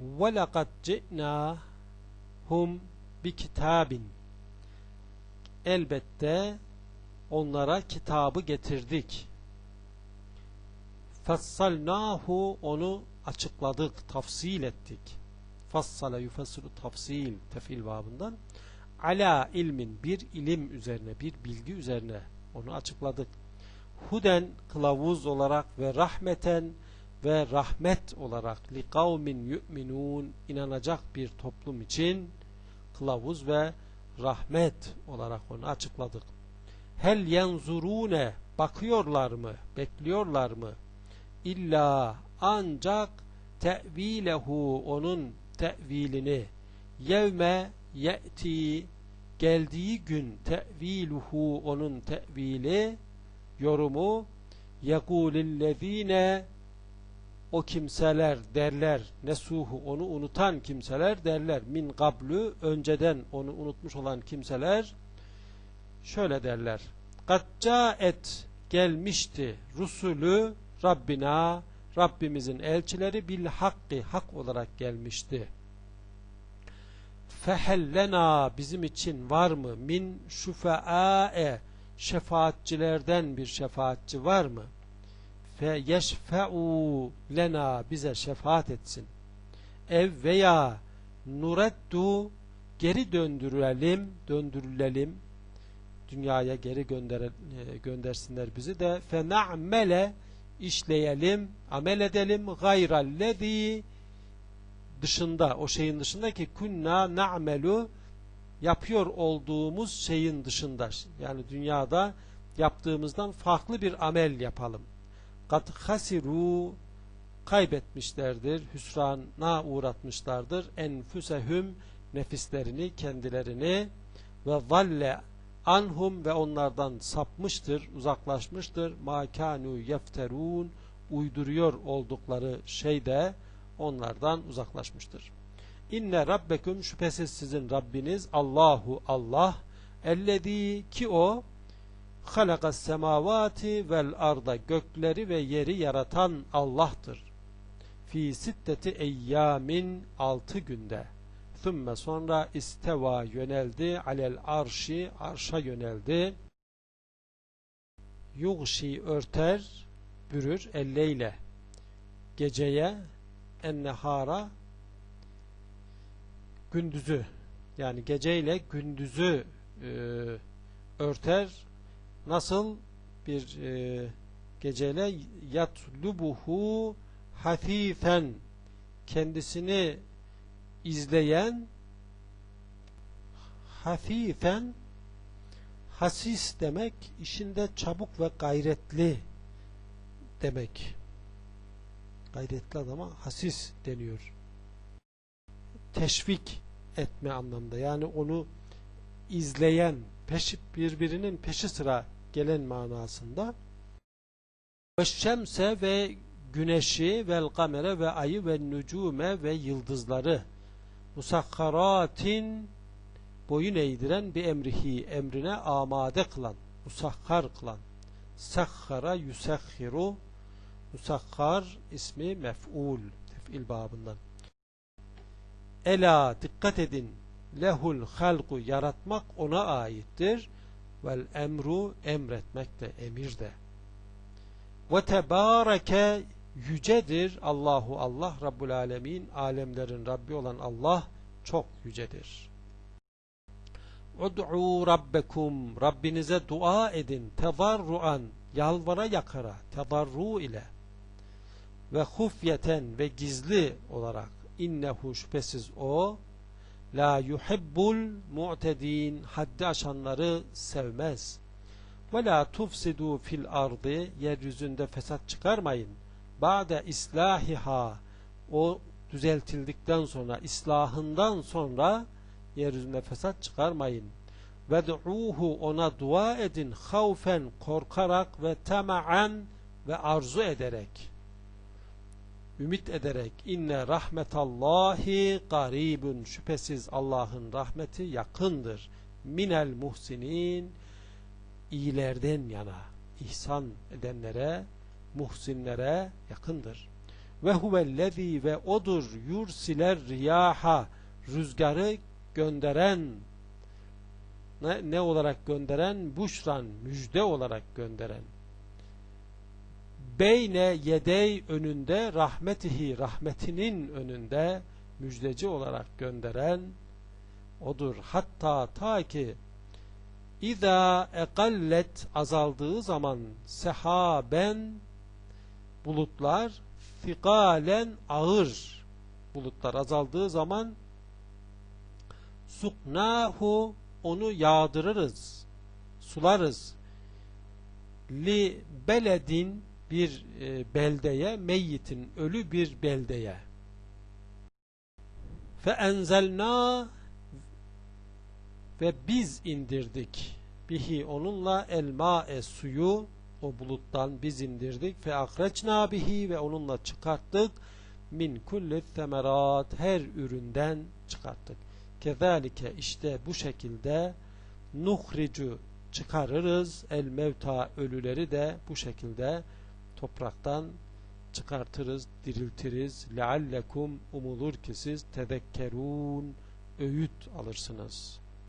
Ve lekad kitabin Elbette onlara kitabı getirdik. Fassalnahu onu açıkladık, tafsil ettik. Fassala yufassilu tafsil tefil babından ala ilmin bir ilim üzerine, bir bilgi üzerine onu açıkladık. Huden kılavuz olarak ve rahmeten ve rahmet olarak li kavmin yu'minun inanacak bir toplum için kılavuz ve rahmet olarak onu açıkladık. Hel yenzurune bakıyorlar mı, bekliyorlar mı? İlla ancak tevilehu onun tevilini yevme ye'ti geldiği gün teviluhu onun tevili yorumu yekulillezine o kimseler derler nesuhu onu unutan kimseler derler min gablu önceden onu unutmuş olan kimseler şöyle derler Gacca et gelmişti rusulü Rabbina Rabbimizin elçileri bil hakkı hak olarak gelmişti. Fehellena bizim için var mı? Min şufa'e şefaatçilerden bir şefaatçi var mı? Fe yeşfe'u lena bize şefaat etsin. Ev veya nureddu geri döndürelim, döndürülelim. Dünyaya geri gönder e, göndersinler bizi de fe na'mele işleyelim, amel edelim gayrallezi dışında, o şeyin dışında ki kunna na'melu yapıyor olduğumuz şeyin dışında. Yani dünyada yaptığımızdan farklı bir amel yapalım. Kat hasiru kaybetmişlerdir, hüsrana uğratmışlardır. Enfüsehüm nefislerini, kendilerini ve zalle anhum ve onlardan sapmıştır, uzaklaşmıştır. Makanu yefterun uyduruyor oldukları şeyde onlardan uzaklaşmıştır. İnne rabbeküm şüphesiz sizin Rabbiniz Allahu Allah ellezî ki o halakas semavati vel arda gökleri ve yeri yaratan Allah'tır. Fi sitteti eyyamin altı günde Thümme sonra isteva yöneldi alel arşi arşa yöneldi. Yugşi örter bürür elleyle geceye ennehara gündüzü yani geceyle gündüzü e, örter nasıl bir e, geceyle? Yatlubuhu hafifen kendisini izleyen hafifen hasis demek işinde çabuk ve gayretli demek. Gayretli adama hasis deniyor. Teşvik etme anlamda. Yani onu izleyen peşi, birbirinin peşi sıra gelen manasında ve şemse ve güneşi vel kamere ve ayı ve nücume ve yıldızları musakkaratin boyun eğdiren bir emrihi emrine amade kılan musakkar kılan sakhara yusakhiru musakkar ismi mef'ul tef'il babından. Ela dikkat edin lehul halku yaratmak ona aittir. Vel emru emretmek de emir de. Ve tebareke yücedir. Allahu Allah Rabbul Alemin alemlerin Rabbi olan Allah çok yücedir. Ud'u rabbekum Rabbinize dua edin. Tedarruan yalvara yakara tedarru ile. Ve hufyeten ve gizli olarak. İnnehu şüphesiz o la yuhibbul mu'tedin. Haddi aşanları sevmez. Ve la tufsidu fil ardı. Yeryüzünde fesat çıkarmayın. Ba'de islahiha. O düzeltildikten sonra islahından sonra yeryüzünde fesat çıkarmayın. Ved'uhu ona dua edin. Havfen korkarak ve tema'an ve arzu ederek ümit ederek inne rahmetallahi garibun şüphesiz Allah'ın rahmeti yakındır minel muhsinin iyilerden yana ihsan edenlere muhsinlere yakındır. ve huvellezî ve odur yursiler riyaha rüzgarı gönderen ne, ne olarak gönderen? Buşran, müjde olarak gönderen. Beyne yedey önünde rahmetihi, rahmetinin önünde müjdeci olarak gönderen odur. Hatta ta ki İza ekallet azaldığı zaman sehaben bulutlar fikalen ağır bulutlar azaldığı zaman suknahu onu yağdırırız sularız li beledin bir e, beldeye meyyitin ölü bir beldeye. Fe enzelna ve biz indirdik. Bihi onunla elma-e suyu o buluttan biz indirdik. Fe akreçna bihi ve onunla çıkarttık. Min kulli semerat her üründen çıkarttık. Kezalike işte bu şekilde nuhricu çıkarırız. El mevta ölüleri de bu şekilde topraktan çıkartırız, diriltiriz. Leallekum umulur ki siz tezekkerun öğüt alırsınız.